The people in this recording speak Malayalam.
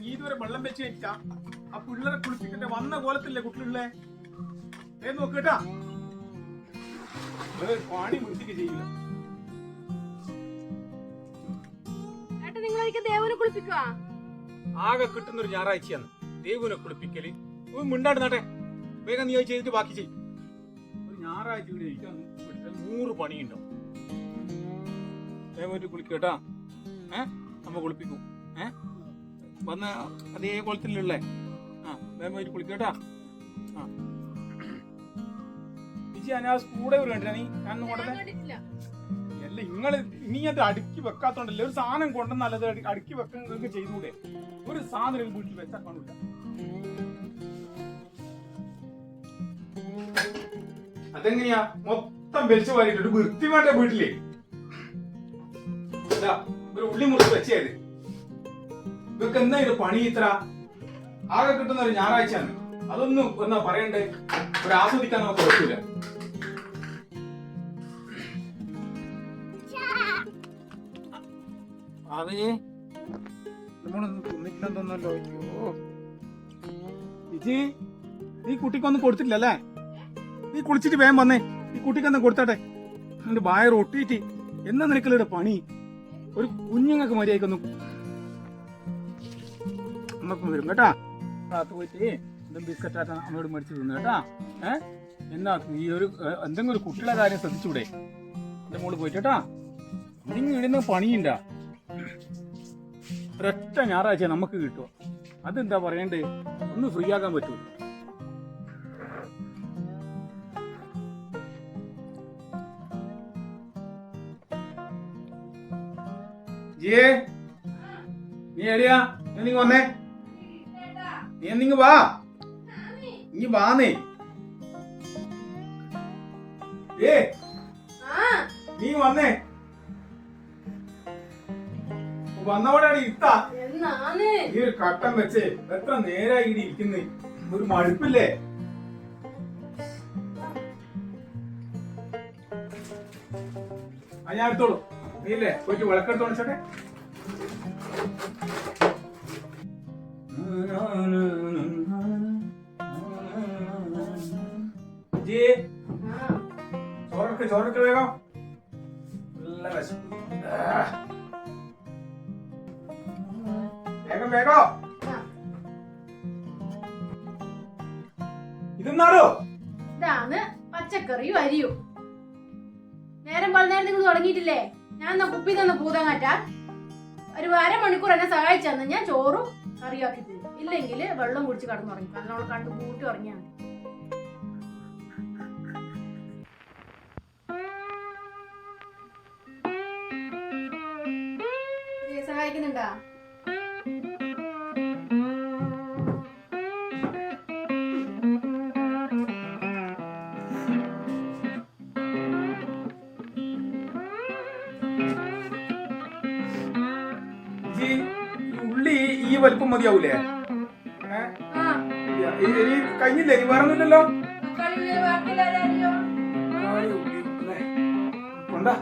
നീ ഇതുവരെ വെള്ളം വെച്ച് കഴിച്ചാ? ആ പിള്ളേരെ കുളിപ്പിക്കട്ടെ വന്ന കോലത്തില്ലേ കുട്ടികളെ? ഏ നോക്കട്ടാ പാണി വൃത്തിക്ക് ചെയ്യില്ല. ആകെ കിട്ടുന്ന ഒരു ഞായറാഴ്ചയാണ്. ദേവുനെ കുളിപ്പിക്കൽ. മിണ്ടാണ്ട് നാട്ടെ വേഗം നീ ചെയ്തിട്ട് ബാക്കി ചെയ്യും. ഞായറാഴ്ച ഇരിക്കാൻ ഇവിടുത്തെ നൂറ് പണിയുണ്ടോ. ദയവായിട്ട് കുളിക്കട്ടാ ഏ? അമ്മ കുളിപ്പിക്കും. ഏ? വന്ന അതേ കുളത്തിലല്ലേ ആ ദയവായിട്ട് കുളിക്കട്ടാ കൂടെ അല്ല നിങ്ങൾ ഇനി അത് അടുക്കി വെക്കാത്തോണ്ടല്ലേ? ഒരു സാധനം കൊണ്ടുവന്നല്ലത് അടി- അടുക്കി വെക്കാൻ ചെയ്തൂടെ? ഒരു സാധനം വീട്ടിൽ വെച്ചാൽ കാണില്ല അതെങ്ങനെയാ? മൊത്തം വലിച്ചു വാരിട്ട് ഒരു വൃത്തി വേണ്ട വീട്ടിൽ? ഒരു ഉള്ളി മുറിച്ച് വെച്ചത് ഇവർക്ക് എന്താ ഇത് പണി ഇത്ര? ആകെ കിട്ടുന്ന ഒരു ഞായറാഴ്ചയാണ്. അതൊന്നും എന്നാ പറയണ്ടേ? ഒരു ആസ്വദിക്കാൻ നമുക്ക് പറ്റൂല. അതേ നമ്മളൊന്നും നീ കുട്ടിക്കൊന്നും കൊടുത്തില്ലല്ലേ നീ കുളിച്ചിട്ട് വേഗം വന്നേ. ഈ കുട്ടിക്കൊന്നും കൊടുത്തട്ടെ? എന്റെ വായ ഒട്ടിയിട്ട് എന്നാ നിനക്കല്ലേ പണി? ഒരു കുഞ്ഞുങ്ങൾക്ക് മര്യാദക്കൊന്നും അമ്മക്കും വരും കേട്ടാ. അകത്ത് പോയിട്ട് എന്തും ബിസ്ക്കറ്റാട്ട അമ്മയോട് മേടിച്ച് തിന്നു കേട്ടാ. ഏ? എന്നാ ഈ ഒരു എന്തെങ്കിലും ഒരു കുട്ടിയുടെ കാര്യം ശ്രദ്ധിച്ചൂടെ? എന്റെ മോൾ പോയിട്ട് കേട്ടാ. നിങ്ങൾ ഇടുന്ന പണിയില്ല ഒരൊറ്റ ഞായറാഴ്ച നമുക്ക് കിട്ടും അതെന്താ പറയണ്ടേ? ഒന്ന് ഫ്രീ ആക്കാൻ പറ്റൂ ജിയേ നീ എടിയാ നീ വന്നേ? നീ നിങ്ങ വാ? നീ വാന്നേ. ഏ നീ വന്നേ. വന്നവടാണ് എന്നാണ് ഈ ഒരു കട്ടം വെച്ച്. എത്ര നേരായി ഇടി ഇരിക്കുന്നു. ഒരു മടുപ്പില്ലേ? ഞാൻ എടുത്തോളൂ. നീല്ലേ ഇതെന്നാടോ? ഇതാണ് പച്ചക്കറിയും അരിയും. നേരം നേരം നിങ്ങൾ തുടങ്ങിയിട്ടില്ലേ? ഞാൻ കുപ്പി തന്ന പൂതങ്ങാറ്റ ഒരു അരമണിക്കൂർ എന്നെ സഹായിച്ചു ഞാൻ ചോറും കറിയാക്കി തരും ഇല്ലെങ്കിൽ വെള്ളം കുടിച്ച് കടന്നുറങ്ങി അവൾ കണ്ടു കൂട്ടി ഉറങ്ങിയാൽ സഹായിക്കുന്നുണ്ടാ? ഉള്ളി ഈ വലിപ്പം മതിയാവൂലേ? ഇനി കഴിഞ്ഞില്ലേ? ഇനി വേറെ ഒന്നുമില്ലല്ലോ കൊണ്ടാ.